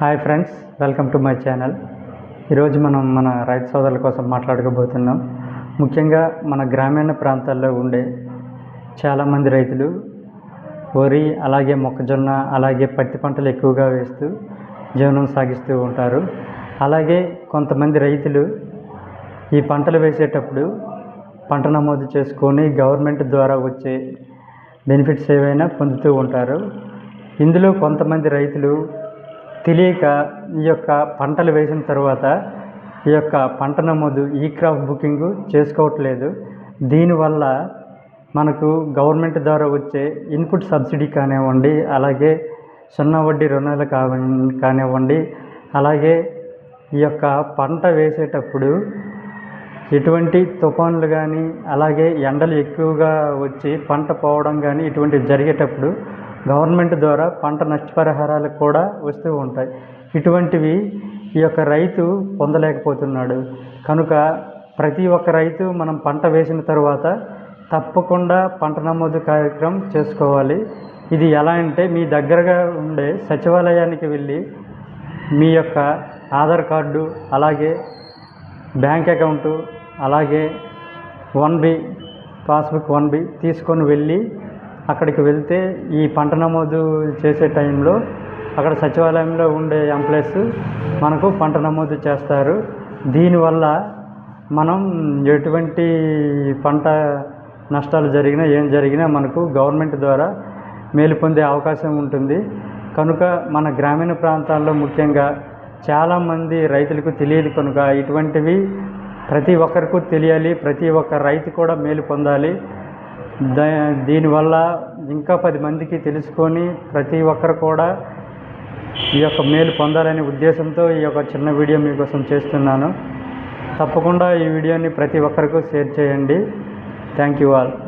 Hi friends welcome to my channel. ఈరోజు మనం మన రైతు సోదరుల కోసం మాట్లాడుకోబోతున్నాం ముఖ్యంగా మన గ్రామీణ ప్రాంతాల్లో ఉండే చాలామంది రైతులు వరి అలాగే మొక్కజొన్న అలాగే పత్తి పంటలు ఎక్కువగా వేస్తూ జీవనం సాగిస్తూ ఉంటారు. అలాగే కొంతమంది రైతులు ఈ పంటలు వేసేటప్పుడు పంట నమోదు చేసుకొని గవర్నమెంట్ ద్వారా వచ్చే బెనిఫిట్స్ ఏవైనా పొందుతూ ఉంటారు. ఇందులో కొంతమంది రైతులు తెలియక ఈ యొక్క పంటలు వేసిన తర్వాత ఈ యొక్క పంట నమోదు ఈ క్రాప్ బుకింగ్ చేసుకోవట్లేదు. దీనివల్ల మనకు గవర్నమెంట్ ద్వారా వచ్చే ఇన్పుట్ సబ్సిడీ కానివ్వండి అలాగే సున్నా వడ్డీ రుణాలు కావ కానివ్వండి అలాగే ఈ యొక్క పంట వేసేటప్పుడు ఎటువంటి తుఫాన్లు కానీ అలాగే ఎండలు ఎక్కువగా వచ్చి పంట పోవడం కానీ ఇటువంటివి జరిగేటప్పుడు గవర్నమెంట్ ద్వారా పంట నష్టపరిహారాలు కూడా వస్తూ ఉంటాయి. ఇటువంటివి ఈ యొక్క రైతు పొందలేకపోతున్నాడు. కనుక ప్రతి ఒక్క రైతు మనం పంట వేసిన తర్వాత తప్పకుండా పంట నమోదు కార్యక్రమం చేసుకోవాలి. ఇది ఎలా అంటే మీ దగ్గరగా ఉండే సచివాలయానికి వెళ్ళి మీ యొక్క ఆధార్ కార్డు అలాగే బ్యాంక్ అకౌంటు అలాగే one B passbook one B తీసుకొని వెళ్ళి అక్కడికి వెళ్తే ఈ పంట నమోదు చేసే టైంలో అక్కడ సచివాలయంలో ఉండే ఎంప్లాయీస్ మనకు పంట నమోదు చేస్తారు. దీనివల్ల మనం ఎటువంటి పంట నష్టాలు జరిగినా ఏం జరిగినా మనకు గవర్నమెంట్ ద్వారా మేలు పొందే అవకాశం ఉంటుంది. కనుక మన గ్రామీణ ప్రాంతాల్లో ముఖ్యంగా చాలామంది రైతులకు తెలియదు కనుక ఇటువంటివి ప్రతి ఒక్కరికి తెలియాలి. ప్రతి ఒక్క రైతు కూడా మేలు పొందాలి. దీనివల్ల ఇంకా పది మందికి తెలుసుకొని ప్రతి ఒక్కరు కూడా ఈ యొక్క మేలు పొందాలనే ఉద్దేశంతో ఈ యొక్క చిన్న వీడియో మీకోసం చేస్తున్నాను. తప్పకుండా ఈ వీడియోని ప్రతి ఒక్కరికి షేర్ చేయండి. Thank you all.